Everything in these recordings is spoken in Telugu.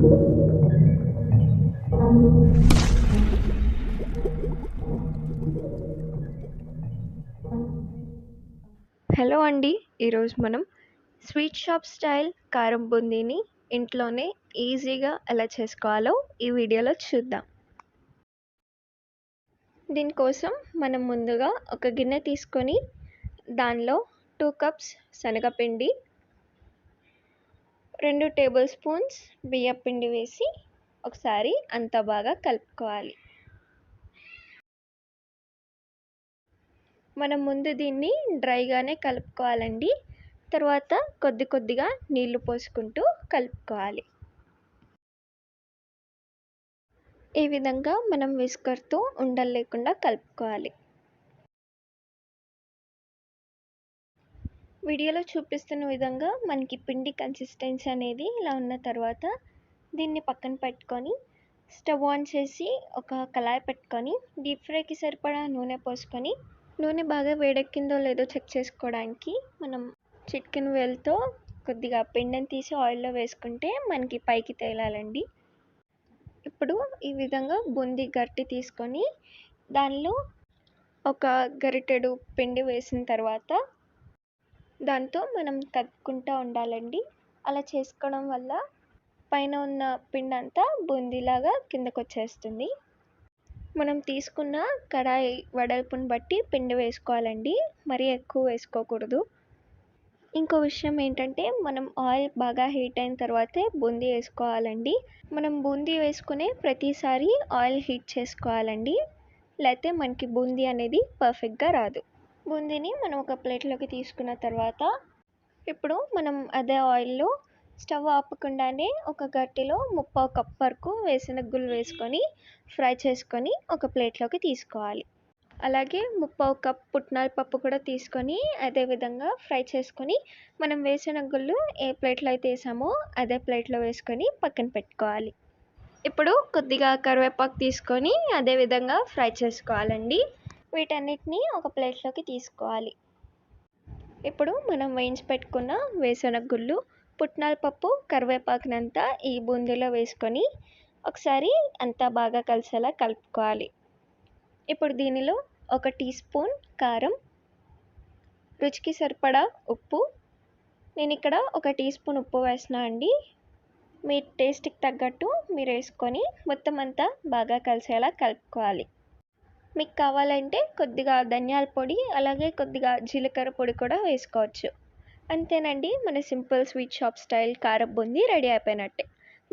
హలో అండి ఈరోజు మనం స్వీట్ షాప్ స్టైల్ కారం బూందీని ఇంట్లోనే ఈజీగా ఎలా చేసుకోవాలో ఈ వీడియోలో చూద్దాం. దీనికోసం మనం ముందుగా ఒక గిన్నె తీసుకొని దానిలో టూ కప్స్ శనగపిండి రెండు టేబుల్ స్పూన్స్ బియ్యపిండి వేసి ఒకసారి అంతా బాగా కలుపుకోవాలి. మనం ముందు దీన్ని డ్రైగానే కలుపుకోవాలండి. తర్వాత కొద్ది కొద్దిగా నీళ్ళు పోసుకుంటూ కలుపుకోవాలి. ఈ విధంగా మనం విస్కర్తో ఉండలు లేకుండా కలుపుకోవాలి. వీడియోలో చూపిస్తున్న విధంగా మనకి పిండి కన్సిస్టెన్సీ అనేది ఇలా ఉన్న తర్వాత దీన్ని పక్కన పెట్టుకొని స్టవ్ ఆన్ చేసి ఒక కళాయి పెట్టుకొని డీప్ ఫ్రైకి సరిపడా నూనె పోసుకొని నూనె బాగా వేడెక్కిందో లేదో చెక్ చేసుకోవడానికి మనం చిట్కెన్ వేల్తో కొద్దిగా పిండిని తీసి ఆయిల్లో వేసుకుంటే మనకి పైకి తేలాలండి. ఇప్పుడు ఈ విధంగా బూందీ గట్టి తీసుకొని దానిలో ఒక గరిటెడు పిండి వేసిన తర్వాత దాంతో మనం కదుపుకుంటూ ఉండాలండి. అలా చేసుకోవడం వల్ల పైన ఉన్న పిండి అంతా బూందీలాగా కిందకు వచ్చేస్తుంది మనం తీసుకున్న కడాయి వెడల్పుని బట్టి పిండి వేసుకోవాలండి. మరీ ఎక్కువ వేసుకోకూడదు. ఇంకో విషయం ఏంటంటే మనం ఆయిల్ బాగా హీట్ అయిన తర్వాతే బూందీ వేసుకోవాలండి. మనం బూందీ వేసుకునే ప్రతిసారి ఆయిల్ హీట్ చేసుకోవాలండి. లేకపోతే మనకి బూందీ అనేది పర్ఫెక్ట్గా రాదు. బూందీని మనం ఒక ప్లేట్లోకి తీసుకున్న తర్వాత ఇప్పుడు మనం అదే ఆయిల్లో స్టవ్ ఆపకుండానే ఒక గట్టిలో ముప్పై కప్ వరకు వేసిన గుళ్ళు వేసుకొని ఫ్రై చేసుకొని ఒక ప్లేట్లోకి తీసుకోవాలి. అలాగే ముప్పై కప్ పుట్నాల పప్పు కూడా తీసుకొని అదే విధంగా ఫ్రై చేసుకొని మనం వేసిన గుళ్ళు ఏ ప్లేట్లో అయితే వేసామో అదే ప్లేట్లో వేసుకొని పక్కన పెట్టుకోవాలి. ఇప్పుడు కొద్దిగా కరివేపాకు తీసుకొని అదే విధంగా ఫ్రై చేసుకోవాలండి. వీటన్నిటిని ఒక ప్లేట్లోకి తీసుకోవాలి. ఇప్పుడు మనం వేయించి పెట్టుకున్న వేసనగుళ్ళు పుట్నాల పప్పు కరివేపాకునంతా ఈ బూందీలో వేసుకొని ఒకసారి అంతా బాగా కలిసేలా కలుపుకోవాలి. ఇప్పుడు దీనిలో ఒక టీ స్పూన్ కారం రుచికి సరిపడా ఉప్పు. నేను ఇక్కడ ఒక టీ స్పూన్ ఉప్పు వేసినా అండి. మీ టేస్ట్కి తగ్గట్టు మీరు వేసుకొని మొత్తం అంతా బాగా కలిసేలా కలుపుకోవాలి. మీకు కావాలంటే కొద్దిగా ధనియాల పొడి అలాగే కొద్దిగా జీలకర్ర పొడి కూడా వేసుకోవచ్చు. అంతేనండి మన సింపుల్ స్వీట్ షాప్ స్టైల్ కారం బూందీ రెడీ అయిపోయినట్టే.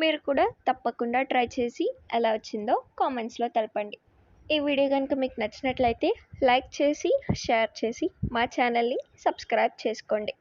మీరు కూడా తప్పకుండా ట్రై చేసి ఎలా వచ్చిందో కామెంట్స్లో తెలపండి. ఈ వీడియో కనుక మీకు నచ్చినట్లయితే లైక్ చేసి షేర్ చేసి మా ఛానల్ని సబ్స్క్రైబ్ చేసుకోండి.